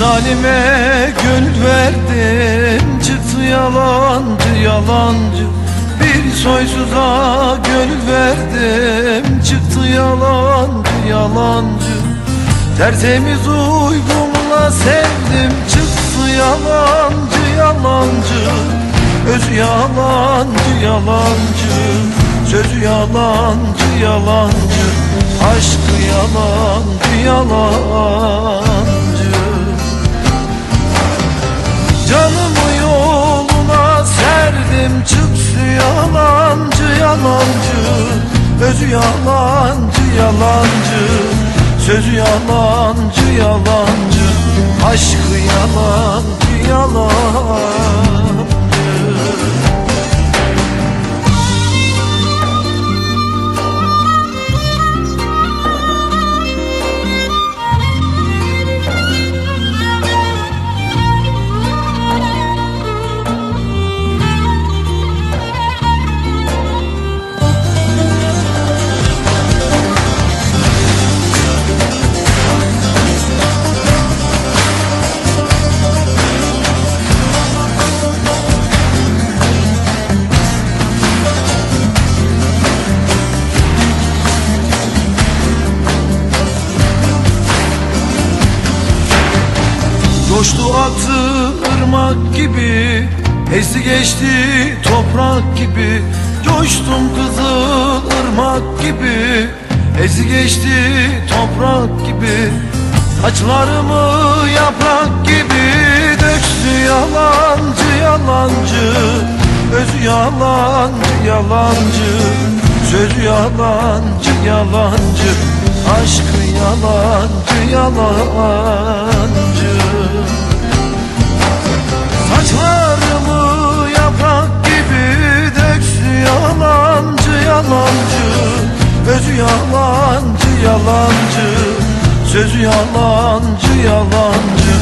Zalime gönül verdim Çıktı yalancı yalancı. Bir soysuza gönül verdim Çıktı yalancı yalancı. Tertemiz uykumla sevdim Çıktı yalancı yalancı. Özü yalancı yalancı. Sözü yalancı yalancı. Aşkı yalancı yalancı yalancı yalancı. Sözü yalancı yalancı. Aşkı yalancı yalancı Coştu aktı ırmak gibi Esti geçti toprak gibi. Coştum kızıl ırmak gibi Ezi geçti toprak gibi. Saçlarımı yaprak gibi Döktü yalancı yalancı. Özü yalancı yalancı Sözü yalancı yalancı. Aşkı yalancı yalancı Saçlarımı yaprak gibi döksü yalancı yalancı? Özü yalancı yalancı Sözü yalancı yalancı.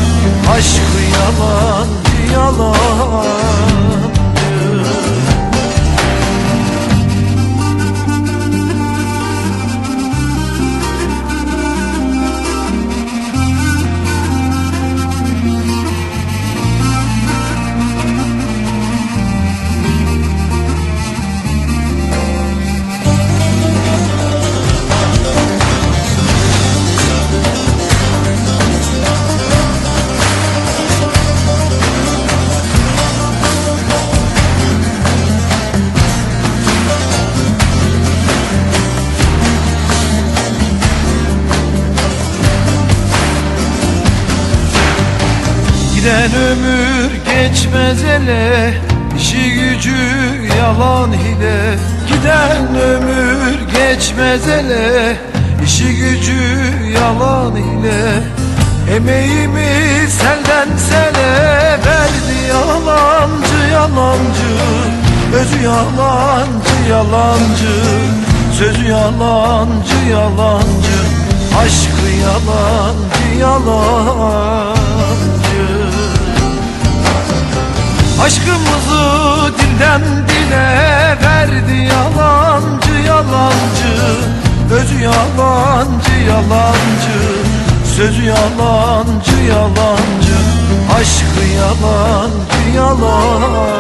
Aşkı yalancı yalancı Giden ömür geçmez ele İşi gücü yalan hile. Giden ömür geçmez ele İşi gücü yalan hile. Emeğimi selden sele Verdi yalancı yalancı. Özü yalancı yalancı Sözü yalancı yalancı. Aşkı yalancı yalancı Aşkımızı dilden dile verdi yalancı yalancı. Özü yalancı yalancı. Sözü yalancı yalancı. Aşkı yalancı yalancı